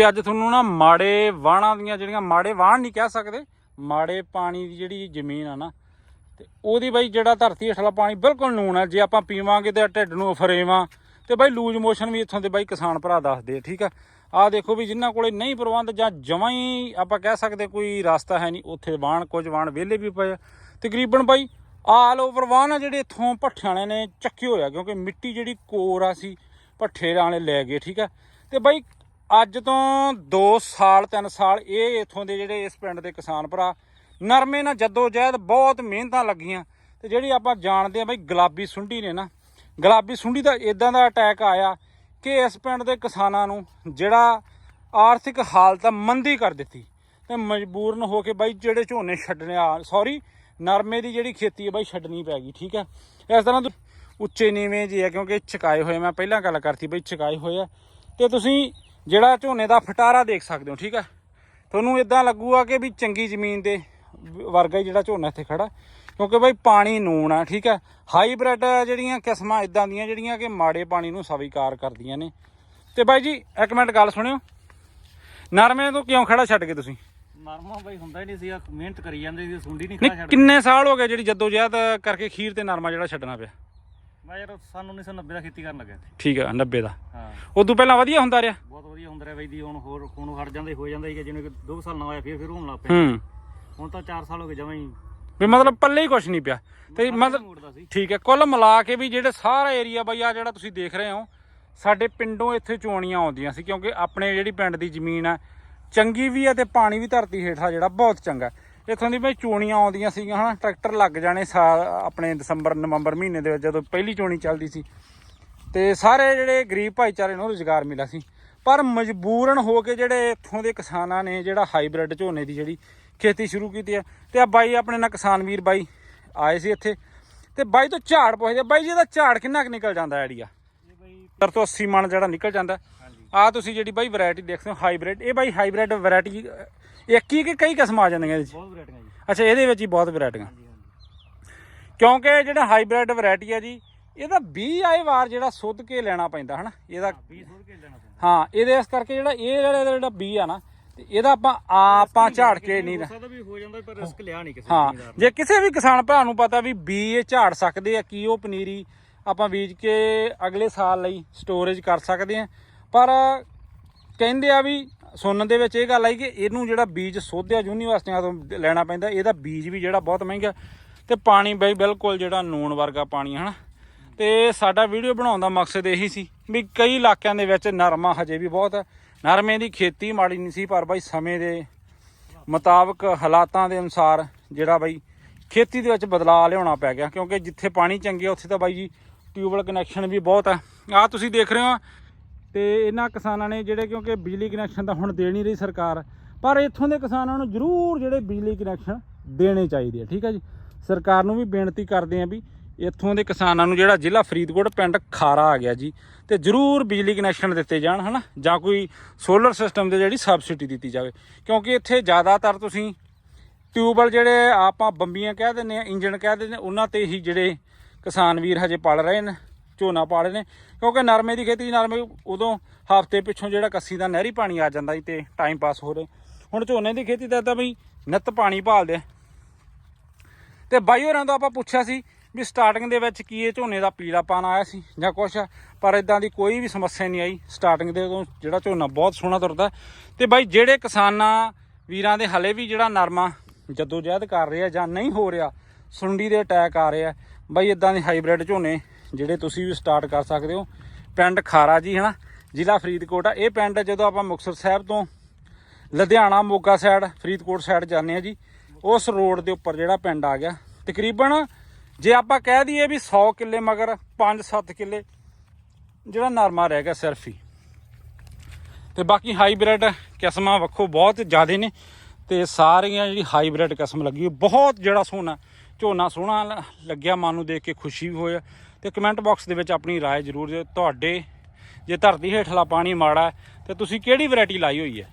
ਤੇ ਅੱਜ ਤੁਹਾਨੂੰ ਨਾ ਮਾੜੇ ਵਾਹਣਾਂ ਦੀਆਂ ਜਿਹੜੀਆਂ, ਮਾੜੇ ਵਾਹਣ ਨਹੀਂ ਕਹਿ ਸਕਦੇ, ਮਾੜੇ ਪਾਣੀ ਦੀ ਜਿਹੜੀ ਜ਼ਮੀਨ ਆ ਨਾ, ਤੇ ਉਹਦੀ ਬਾਈ ਜਿਹੜਾ ਧਰਤੀ ਹੇਠਲਾ ਪਾਣੀ ਬਿਲਕੁਲ ਨੂਣ ਆ, ਜੇ ਆਪਾਂ ਪੀਵਾਂਗੇ ਤੇ ਢਿੱਡ ਨੂੰ ਫਰੇਵਾਂ, ਤੇ ਬਾਈ ਲੂਜ ਮੋਸ਼ਨ ਵੀ ਇੱਥੋਂ ਦੇ ਬਾਈ ਕਿਸਾਨ ਭਰਾ ਦੱਸਦੇ ਠੀਕ ਆ? ਆ ਦੇਖੋ ਵੀ ਜਿਨ੍ਹਾਂ ਕੋਲੇ ਨਹੀਂ ਪ੍ਰਬੰਧ ਜਾਂ ਜਮਾਂ ਹੀ ਆਪਾਂ ਕਹਿ ਸਕਦੇ ਕੋਈ ਰਸਤਾ ਹੈ ਨਹੀਂ, ਉੱਥੇ ਵਾਹਣ, ਕੁਝ ਵਾਹਣ ਵਿਹਲੇ ਵੀ ਪਏ ਆ। ਤਕਰੀਬਨ ਬਾਈ ਆਲ ਓਵਰ ਵਾਹਣ ਆ ਜਿਹੜੇ ਇੱਥੋਂ ਭੱਠਿਆਂ ਵਾਲੇ ਨੇ ਚੱਕੇ ਹੋਇਆ ਕਿਉਂਕਿ ਮਿੱਟੀ ਜਿਹੜੀ ਕੋਰ ਆ ਸੀ, ਭੱਠੇ ਵਾਲੇ ਲੈ ਗਏ, ਠੀਕ ਆ? ਤੇ ਬਾਈ ਅੱਜ ਤੋਂ 2 ਸਾਲ 3 ਸਾਲ ਇਹ ਇੱਥੋਂ ਦੇ ਜਿਹੜੇ ਇਸ ਪਿੰਡ ਦੇ ਕਿਸਾਨ ਭਰਾ, ਨਰਮੇ ਨਾਲ ਜੱਦੋ ਜਹਿਦ ਬਹੁਤ ਮਿਹਨਤਾਂ ਲੱਗੀਆਂ। ਤੇ ਜਿਹੜੀ ਆਪਾਂ ਜਾਣਦੇ ਆ ਬਈ ਗੁਲਾਬੀ ਸੁੰਡੀ ਨੇ ਨਾ, ਗੁਲਾਬੀ ਸੁੰਡੀ ਦਾ ਇਦਾਂ ਦਾ ਅਟੈਕ ਆਇਆ ਕਿ ਇਸ ਪਿੰਡ ਦੇ ਕਿਸਾਨਾਂ ਨੂੰ ਜਿਹੜਾ ਆਰਥਿਕ ਹਾਲਤ ਆ ਮੰਦੀ ਕਰ ਦਿੱਤੀ। ਤੇ ਮਜਬੂਰਨ ਹੋ ਕੇ ਬਾਈ ਜਿਹੜੇ ਝੋਨੇ ਛੱਡਣੇ ਆ ਸੌਰੀ ਨਰਮੇ ਦੀ ਜਿਹੜੀ ਖੇਤੀ ਹੈ ਬਾਈ ਛੱਡਣੀ ਪੈ ਗਈ, ਠੀਕ ਹੈ? ਇਸ ਤਰ੍ਹਾਂ ਉੱਚੇ ਨੀਵੇਂ ਜੀ ਹੈ ਕਿਉਂਕਿ ਛਕਾਏ ਹੋਏ ਮੈਂ ਪਹਿਲਾਂ ਗੱਲ ਕਰਤੀ ਬਈ ਛਕਾਏ ਹੋਏ ਆ। ਤੇ ਤੁਸੀਂ ਜਿਹੜਾ ਝੋਨੇ ਦਾ ਫਟਾਰਾ ਦੇਖ ਸਕਦੇ ਹੋ ਠੀਕ ਹੈ ਤੁਹਾਨੂੰ ਇਦਾਂ ਲੱਗੂਗਾ ਕਿ ਵੀ ਚੰਗੀ ਜ਼ਮੀਨ ਦੇ ਵਰਗਾ ਹੀ ਜਿਹੜਾ ਝੋਨਾ ਇੱਥੇ ਖੜਾ। ਕਿਉਂਕਿ ਬਾਈ ਪਾਣੀ ਨੂਣ ਆ ਠੀਕ ਹੈ ਹਾਈਬ੍ਰਿਡ ਜਿਹੜੀਆਂ ਕਿਸਮਾਂ ਇਦਾਂ ਦੀਆਂ ਜਿਹੜੀਆਂ ਕਿ ਮਾੜੇ ਪਾਣੀ ਨੂੰ ਸਵੀਕਾਰ ਕਰਦੀਆਂ ਨੇ। ਤੇ ਬਾਈ ਜੀ ਇੱਕ ਮਿੰਟ ਗੱਲ ਸੁਣਿਓ। ਨਰਮੇ ਤੋਂ ਕਿਉਂ ਖੜਾ ਛੱਡ ਕੇ ਤੁਸੀਂ? ਨਰਮਾ ਬਾਈ ਹੁੰਦਾ ਹੀ ਨਹੀਂ ਸੀ ਮਿਹਨਤ ਕਰੀ ਜਾਂਦੇ ਸੀ ਸੁੰਡੀ ਨਹੀਂ ਨਹੀਂ ਖਾ ਛੱਡ ਕਿੰਨੇ ਸਾਲ ਹੋ ਗਏ ਜਿਹੜੀ ਜਦੋਜਹਿਦ ਕਰਕੇ ਖੀਰ ਤੇ ਨਰਮਾ ਜਿਹੜਾ ਛੱਡਣਾ ਪਿਆ? ਮੈਂ ਯਾਰ ਸਨ 1990 ਦਾ ਖੇਤੀ ਕਰਨ ਲੱਗਾ ਸੀ ਠੀਕ ਆ 90 ਦਾ। ਹਾਂ। ਉਦੋਂ ਪਹਿਲਾਂ ਵਧੀਆ ਹੁੰਦਾ ਰਿਹਾ। ਬਹੁਤ ਵਧੀਆ ਹੁੰਦਾ ਰਿਹਾ ਬਾਈ ਦੀ ਹੁਣ ਹੋਰ ਹੁਣ ਹਟ ਜਾਂਦੇ ਹੋ ਜਾਂਦਾ ਸੀ ਕਿ ਜਿਵੇਂ ਕਿ 2 ਸਾਲ ਨਾ ਹੋਇਆ ਫਿਰ ਫਿਰ ਹੋਣ ਲੱਗ ਪਿਆ। ਹੂੰ। ਹੁਣ ਤਾਂ 4 ਸਾਲ ਹੋ ਗਏ ਜਮਾਂ ਹੀ। ਵੀ ਮਤਲਬ ਪੱਲੇ ਹੀ ਕੁਝ ਨਹੀਂ ਪਿਆ। ਤੇ ਮਤਲਬ ਠੀਕ ਹੈ ਕੁੱਲ ਮਿਲਾ ਕੇ ਵੀ ਜਿਹੜੇ ਸਾਰਾ ਏਰੀਆ ਬਈ ਆ ਜਿਹੜਾ ਤੁਸੀਂ ਦੇਖ ਰਹੇ ਹੋ ਸਾਡੇ ਪਿੰਡੋਂ ਇੱਥੇ ਚੋਣੀਆਂ ਆਉਂਦੀਆਂ ਸੀ ਕਿਉਂਕਿ ਆਪਣੇ ਜਿਹੜੀ ਪਿੰਡ ਦੀ ਜ਼ਮੀਨ ਆ ਚੰਗੀ ਵੀ ਆ ਤੇ ਪਾਣੀ ਵੀ ਧਰਤੀ ਹੇਠਾਂ ਜਿਹੜਾ ਬਹੁਤ ਚੰਗਾ ਇੱਥੋਂ ਦੀ ਬਈ ਚੋਣੀਆਂ ਆਉਂਦੀਆਂ ਸੀਗੀਆਂ ਹਨਾ ਟਰੈਕਟਰ ਲੱਗ ਜਾਣੇ ਸਾਲ ਆਪਣੇ ਦਸੰਬਰ ਨਵੰਬਰ ਮਹੀਨੇ ਦੇ ਵਿੱਚ ਜਦੋਂ ਪਹਿਲੀ ਚੋਣੀ ਚੱਲਦੀ ਸੀ। ਤੇ ਸਾਰੇ ਜਿਹੜੇ ਗਰੀਬ ਭਾਈਚਾਰੇ ਨੂੰ ਰੁਜ਼ਗਾਰ ਮਿਲਿਆ ਸੀ। ਪਰ ਮਜਬੂਰਨ ਹੋ ਕੇ ਜਿਹੜੇ ਇੱਥੋਂ ਦੇ ਕਿਸਾਨਾਂ ਨੇ ਜਿਹੜਾ ਹਾਈਬ੍ਰਿਡ ਝੋਨੇ ਦੀ ਜਿਹੜੀ ਖੇਤੀ ਸ਼ੁਰੂ ਕੀਤੀ ਹੈ ਤੇ ਆ ਬਾਈ ਆਪਣੇ ਨਾਲ ਕਿਸਾਨ ਵੀਰ ਬਾਈ ਆਏ ਸੀ ਇੱਥੇ। ਤੇ ਬਾਈ ਤੋਂ ਝਾੜ ਪੁੱਛਦੇ ਬਾਈ ਜੀ ਇਹਦਾ ਝਾੜ ਕਿੰਨਾ ਕੁ ਨਿਕਲ ਜਾਂਦਾ ਆਈਡੀਆ? ਇਹ ਬਾਈ ਸਰ ਤੋਂ 80 ਮਣ ਜਿਹੜਾ ਨਿਕਲ ਜਾਂਦਾ। ਆ ਤੁਸੀਂ ਜਿਹੜੀ ਬਾਈ ਵੈਰਾਈਟੀ ਦੇਖਦੇ ਹੋ ਹਾਈਬ੍ਰਿਡ ਇਹ ਬਾਈ ਹਾਈਬ੍ਰਿਡ ਵੈਰਾਈਟੀ ਇੱਕ ਹੀ ਕਿ ਕਈ ਕਿਸਮ ਆ ਜਾਂਦੀਆਂ ਇਹਦੇ 'ਚ? ਬਹੁਤ ਵੈਰਾਈਟੀਆਂ ਜੀ। ਅੱਛਾ ਇਹਦੇ ਵਿੱਚ ਹੀ ਬਹੁਤ ਵੈਰਾਈਟੀਆਂ। ਹਾਂਜੀ ਹਾਂਜੀ। ਕਿਉਂਕਿ ਜਿਹੜਾ ਹਾਈਬ੍ਰਿਡ ਵੈਰਾਈਟੀ ਹੈ ਜੀ ਇਹਦਾ 20 ਆਏ ਵਾਰ ਜਿਹੜਾ ਸੁੱਧ ਕੇ ਲੈਣਾ ਪੈਂਦਾ ਹਨਾ ਇਹਦਾ 20 ਸੁੱਟ ਕੇ ਲੈਣਾ ਪੈਂਦਾ। ਹਾਂ ਇਹਦੇ ਇਸ ਕਰਕੇ ਜਿਹੜਾ ਇਹ ਜਿਹੜਾ ਇਹਦਾ ਜਿਹੜਾ ਬੀ ਆ ਨਾ ਤੇ ਇਹਦਾ ਆਪਾਂ ਆਪਾਂ ਝਾੜ ਕੇ ਨਹੀਂ ਸਕਦਾ ਵੀ ਹੋ ਜਾਂਦਾ ਪਰ ਰਿਸਕ ਲਿਆ ਨਹੀਂ ਕਿਸੇ ਹਾਂ ਜੇ ਕਿਸੇ ਵੀ ਕਿਸਾਨ ਭਰਾ ਨੂੰ ਪਤਾ ਵੀ ਬੀ ਇਹ ਝਾੜ ਸਕਦੇ ਆ ਕੀ ਉਹ ਪਨੀਰੀ ਆਪਾਂ ਬੀਜ ਕੇ ਅਗਲੇ ਸਾਲ ਲਈ ਸਟੋਰੇਜ ਕਰ ਸਕਦੇ ਆ ਪਰ ਕਹਿੰਦੇ ਆ ਵੀ ਸੁਣਨ ਦੇ ਵਿੱਚ ਇਹ ਗੱਲ ਆਈ ਕਿ ਇਹਨੂੰ ਜਿਹੜਾ ਬੀਜ ਸੋਧਿਆ ਯੂਨੀਵਰਸਿਟੀਆਂ ਤੋਂ ਲੈਣਾ ਪੈਂਦਾ, ਇਹਦਾ ਬੀਜ ਵੀ ਜਿਹੜਾ ਬਹੁਤ ਮਹਿੰਗਾ ਤੇ ਪਾਣੀ ਬਈ ਬਿਲਕੁਲ ਜਿਹੜਾ ਨੂਣ ਵਰਗਾ ਪਾਣੀ ਹੈ ਹਨਾ ਤੇ ਸਾਡਾ ਵੀਡੀਓ ਬਣਾਉਣ ਦਾ ਮਕਸਦ ਇਹੀ ਸੀ ਵੀ ਕਈ ਇਲਾਕਿਆਂ ਦੇ ਵਿੱਚ ਨਰਮਾ ਹਜੇ ਵੀ ਬਹੁਤ ਹੈ। ਨਰਮੇ ਦੀ ਖੇਤੀ ਮਾੜੀ ਨਹੀਂ ਸੀ, ਪਰ ਬਾਈ ਸਮੇਂ ਦੇ ਮੁਤਾਬਕ ਹਾਲਾਤਾਂ ਦੇ ਅਨੁਸਾਰ ਜਿਹੜਾ ਬਾਈ ਖੇਤੀ ਦੇ ਵਿੱਚ ਬਦਲਾਅ ਲਿਆਉਣਾ ਪੈ ਗਿਆ, ਕਿਉਂਕਿ ਜਿੱਥੇ ਪਾਣੀ ਚੰਗਿਆ ਉੱਥੇ ਤਾਂ ਬਾਈ ਜੀ ਟਿਊਬਵੈਲ ਕਨੈਕਸ਼ਨ ਵੀ ਬਹੁਤ ਆ ਆ ਤੁਸੀਂ ਦੇਖ ਰਹੇ ਹੋ ਤੇ ਇਹਨਾਂ ਕਿਸਾਨਾਂ ਨੇ ਜਿਹੜੇ ਕਿਉਂਕਿ ਬਿਜਲੀ ਕਨੈਕਸ਼ਨ ਤਾਂ ਹੁਣ ਦੇ ਨਹੀਂ ਰਹੀ ਸਰਕਾਰ, ਪਰ ਇੱਥੋਂ ਦੇ ਕਿਸਾਨਾਂ ਨੂੰ ਜ਼ਰੂਰ ਜਿਹੜੇ ਬਿਜਲੀ ਕਨੈਕਸ਼ਨ ਦੇਣੇ ਚਾਹੀਦੇ ਆ, ਠੀਕ ਹੈ ਜੀ? ਸਰਕਾਰ ਨੂੰ ਵੀ ਬੇਨਤੀ ਕਰਦੇ ਆ ਵੀ ਇੱਥੋਂ ਦੇ ਕਿਸਾਨਾਂ ਨੂੰ ਜਿਹੜਾ ਜ਼ਿਲ੍ਹਾ ਫਰੀਦਕੋਟ, ਪਿੰਡ ਖਾਰਾ ਆ ਗਿਆ ਜੀ, ਤੇ ਜ਼ਰੂਰ ਬਿਜਲੀ ਕਨੈਕਸ਼ਨ ਦਿੱਤੇ ਜਾਣ, ਹਨਾ? ਜਾਂ ਕੋਈ ਸੋਲਰ ਸਿਸਟਮ ਦੇ ਜਿਹੜੀ ਸਬਸਿਡੀ ਦਿੱਤੀ ਜਾਵੇ, ਕਿਉਂਕਿ ਇੱਥੇ ਜ਼ਿਆਦਾਤਰ ਤੁਸੀਂ ਟਿਊਬਵੈਲ ਜਿਹੜੇ ਆਪਾਂ ਬੰਬੀਆਂ ਕਹਿ ਦਿੰਦੇ ਆ, ਇੰਜਣ ਕਹਿ ਦਿੰਦੇ ਉਹਨਾਂ ਤੇ ਹੀ ਜਿਹੜੇ ਕਿਸਾਨ ਵੀਰ ਹਜੇ ਪਲ ਰਹੇ ਨੇ। ਝੋਨਾ ਪਾ ਰਹੇ ਨੇ, ਕਿਉਂਕਿ ਨਰਮੇ ਦੀ ਖੇਤੀ, ਨਰਮੇ ਉਦੋਂ ਹਫ਼ਤੇ ਪਿੱਛੋਂ ਜਿਹੜਾ ਕੱਸੀ ਦਾ ਨਹਿਰੀ ਪਾਣੀ ਆ ਜਾਂਦਾ ਸੀ ਤੇ ਟਾਈਮ ਪਾਸ ਹੋ ਰਿਹਾ। ਹੁਣ ਝੋਨੇ ਦੀ ਖੇਤੀ ਦਾ ਤਾਂ ਬਈ ਨਿੱਤ ਪਾਣੀ ਭਾਲਦੇ ਆ। ਤੇ ਬਾਈ ਹੋਰਾਂ ਤੋਂ ਆਪਾਂ ਪੁੱਛਿਆ ਸੀ ਵੀ ਸਟਾਰਟਿੰਗ ਦੇ ਵਿੱਚ ਕੀ ਇਹ ਝੋਨੇ ਦਾ ਪੀਲਾਪਨ ਆਇਆ ਸੀ ਜਾਂ ਕੁਛ, ਪਰ ਇਦਾਂ ਦੀ ਕੋਈ ਵੀ ਸਮੱਸਿਆ ਨਹੀਂ ਆਈ। ਸਟਾਰਟਿੰਗ ਦੇ ਉਦੋਂ ਜਿਹੜਾ ਝੋਨਾ ਬਹੁਤ ਸੋਹਣਾ ਤੁਰਦਾ। ਤੇ ਬਾਈ ਜਿਹੜੇ ਕਿਸਾਨਾਂ ਵੀਰਾਂ ਦੇ ਹਲੇ ਵੀ ਜਿਹੜਾ ਨਰਮਾ ਜਦੋਂ ਜਹਿਦ ਕਰ ਰਿਹਾ ਜਾਂ ਨਹੀਂ ਹੋ ਰਿਹਾ, ਸੁੰਡੀ ਦੇ ਅਟੈਕ ਆ ਰਿਹਾ ਬਾਈ ਇਦਾਂ ਦੇ ਹਾਈਬ੍ਰਿਡ ਝੋਨੇ ਜਿਹੜੇ ਤੁਸੀਂ ਵੀ ਸਟਾਰਟ ਕਰ ਸਕਦੇ ਹੋ। ਪਿੰਡ ਖਾਰਾ ਜੀ, ਹਨਾ? ਜ਼ਿਲ੍ਹਾ ਫਰੀਦਕੋਟ ਆ। ਇਹ ਪਿੰਡ ਜਦੋਂ ਆਪਾਂ ਮੁਕਤਸਰ ਸਾਹਿਬ ਤੋਂ ਲੁਧਿਆਣਾ ਮੋਗਾ ਸਾਈਡ ਫਰੀਦਕੋਟ ਸਾਈਡ ਜਾਂਦੇ ਆ ਜੀ, ਉਸ ਰੋਡ ਦੇ ਉੱਪਰ ਜਿਹੜਾ ਪਿੰਡ ਆ ਗਿਆ। ਤਕਰੀਬਨ ਜੇ ਆਪਾਂ ਕਹਿ ਦਈਏ ਵੀ 100 ਕਿੱਲੇ ਮਗਰ 5-7 ਕਿੱਲੇ, ਜਿਹੜਾ ਨਰਮਾ ਰਹਿ ਗਿਆ ਸਿਰਫ ਹੀ। ਤੇ ਬਾਕੀ ਹਾਈਬ੍ਰਿਡ ਕਿਸਮਾਂ ਵੱਖੋ ਬਹੁਤ ਜ਼ਿਆਦੇ ਨੇ ਤੇ ਸਾਰੀਆਂ ਜਿਹੜੀ ਹਾਈਬ੍ਰਿਡ ਕਿਸਮ ਲੱਗੀ ਬਹੁਤ ਜਿਹੜਾ ਸੋਹਣਾ ਝੋਨਾ ਸੋਹਣਾ ਲ- ਲੱਗਿਆ, ਮਨ ਨੂੰ ਦੇਖ ਕੇ ਖੁਸ਼ੀ ਵੀ ਹੋਇਆ ਤੇ ਕਮੈਂਟ ਬਾਕਸ ਦੇ ਵਿੱਚ ਆਪਣੀ رائے ਜ਼ਰੂਰ ਦਿਓ ਤੁਹਾਡੇ ਜੇ ਧਰਤੀ ਹੇਠਲਾ ਪਾਣੀ ਮਾੜਾ ਹੈ ਤੇ ਤੁਸੀਂ ਕਿਹੜੀ ਵੈਰਾਈਟੀ ਲਾਈ ਹੋਈ ਹੈ